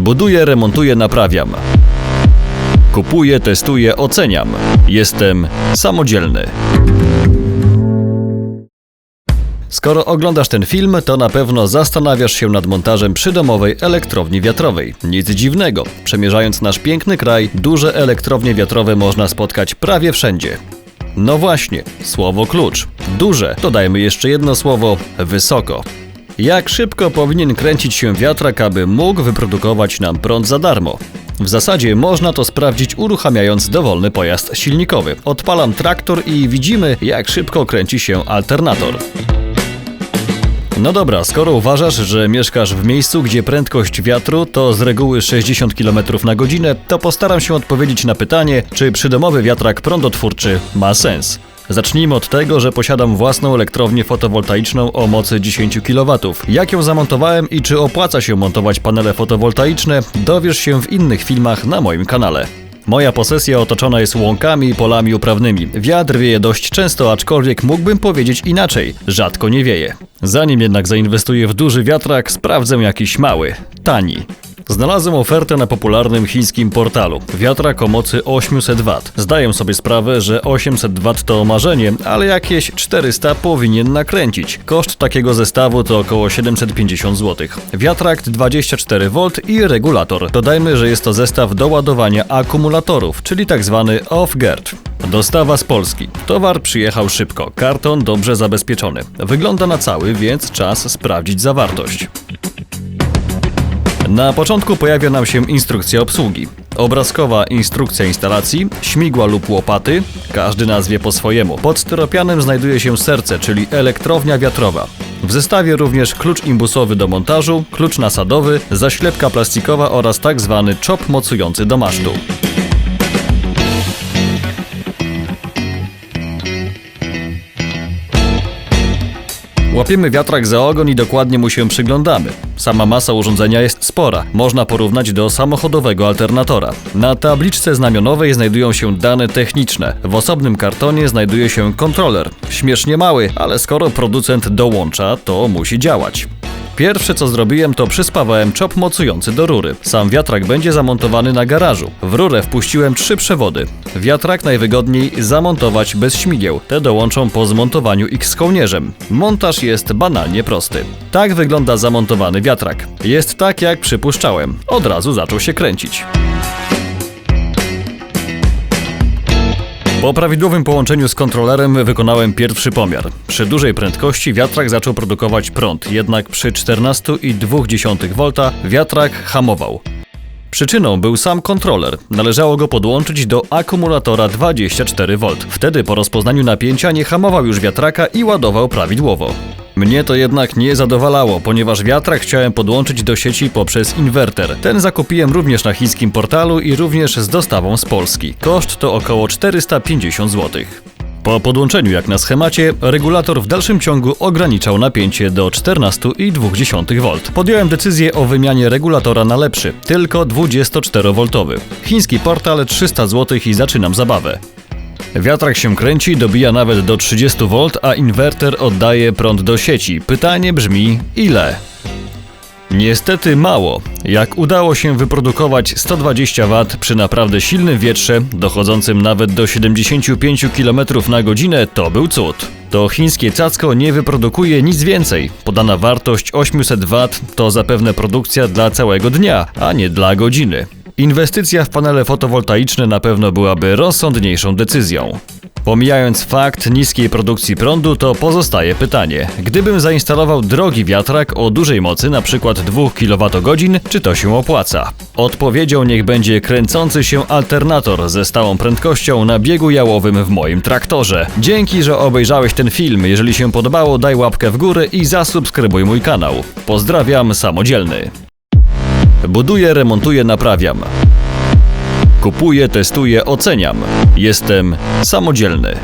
Buduję, remontuję, naprawiam. Kupuję, testuję, oceniam. Jestem samodzielny. Skoro oglądasz ten film, to na pewno zastanawiasz się nad montażem przydomowej elektrowni wiatrowej. Nic dziwnego. Przemierzając nasz piękny kraj, duże elektrownie wiatrowe można spotkać prawie wszędzie. No właśnie, słowo klucz. Duże, dodajmy jeszcze jedno słowo wysoko. Jak szybko powinien kręcić się wiatrak, aby mógł wyprodukować nam prąd za darmo? W zasadzie można to sprawdzić uruchamiając dowolny pojazd silnikowy. Odpalam traktor i widzimy, jak szybko kręci się alternator. No dobra, skoro uważasz, że mieszkasz w miejscu, gdzie prędkość wiatru to z reguły 60 km na godzinę, to postaram się odpowiedzieć na pytanie, czy przydomowy wiatrak prądotwórczy ma sens. Zacznijmy od tego, że posiadam własną elektrownię fotowoltaiczną o mocy 10 kW. Jak ją zamontowałem i czy opłaca się montować panele fotowoltaiczne, dowiesz się w innych filmach na moim kanale. Moja posesja otoczona jest łąkami i polami uprawnymi. Wiatr wieje dość często, aczkolwiek mógłbym powiedzieć inaczej. Rzadko nie wieje. Zanim jednak zainwestuję w duży wiatrak, sprawdzę jakiś mały, tani. Znalazłem ofertę na popularnym chińskim portalu. Wiatrak o mocy 800 W. Zdaję sobie sprawę, że 800 W to marzenie, ale jakieś 400 powinien nakręcić. Koszt takiego zestawu to około 750 zł. Wiatrak 24 V i regulator. Dodajmy, że jest to zestaw do ładowania akumulatorów, czyli tak zwany off-grid. Dostawa z Polski. Towar przyjechał szybko, karton dobrze zabezpieczony. Wygląda na cały, więc czas sprawdzić zawartość. Na początku pojawia nam się instrukcja obsługi. Obrazkowa instrukcja instalacji, śmigła lub łopaty, każdy nazwie po swojemu. Pod styropianem znajduje się serce, czyli elektrownia wiatrowa. W zestawie również klucz imbusowy do montażu, klucz nasadowy, zaślepka plastikowa oraz tak zwany czop mocujący do masztu. Łapiemy wiatrak za ogon i dokładnie mu się przyglądamy. Sama masa urządzenia jest spora, można porównać do samochodowego alternatora. Na tabliczce znamionowej znajdują się dane techniczne. W osobnym kartonie znajduje się kontroler. Śmiesznie mały, ale skoro producent dołącza, to musi działać. Pierwsze co zrobiłem to przyspawałem czop mocujący do rury. Sam wiatrak będzie zamontowany na garażu. W rurę wpuściłem trzy przewody. Wiatrak najwygodniej zamontować bez śmigieł. Te dołączą po zmontowaniu X z kołnierzem. Montaż jest banalnie prosty. Tak wygląda zamontowany wiatrak. Jest tak jak przypuszczałem. Od razu zaczął się kręcić. Po prawidłowym połączeniu z kontrolerem wykonałem pierwszy pomiar. Przy dużej prędkości wiatrak zaczął produkować prąd, jednak przy 14,2 V wiatrak hamował. Przyczyną był sam kontroler. Należało go podłączyć do akumulatora 24V. Wtedy po rozpoznaniu napięcia nie hamował już wiatraka i ładował prawidłowo. Mnie to jednak nie zadowalało, ponieważ wiatrak chciałem podłączyć do sieci poprzez inwerter. Ten zakupiłem również na chińskim portalu i również z dostawą z Polski. Koszt to około 450 zł. Po podłączeniu jak na schemacie, regulator w dalszym ciągu ograniczał napięcie do 14,2 V. Podjąłem decyzję o wymianie regulatora na lepszy, tylko 24V. Chiński portal 300 zł i zaczynam zabawę. Wiatrak się kręci, dobija nawet do 30 V, a inwerter oddaje prąd do sieci. Pytanie brzmi ile? Niestety mało. Jak udało się wyprodukować 120 W przy naprawdę silnym wietrze, dochodzącym nawet do 75 km na godzinę, to był cud. To chińskie cacko nie wyprodukuje nic więcej. Podana wartość 800 W to zapewne produkcja dla całego dnia, a nie dla godziny. Inwestycja w panele fotowoltaiczne na pewno byłaby rozsądniejszą decyzją. Pomijając fakt niskiej produkcji prądu, to pozostaje pytanie: gdybym zainstalował drogi wiatrak o dużej mocy, np. 2 kWh, czy to się opłaca? Odpowiedzią niech będzie kręcący się alternator ze stałą prędkością na biegu jałowym w moim traktorze. Dzięki, że obejrzałeś ten film. Jeżeli się podobało, daj łapkę w górę i zasubskrybuj mój kanał. Pozdrawiam, samodzielny. Buduję, remontuję, naprawiam. Kupuję, testuję, oceniam. Jestem samodzielny.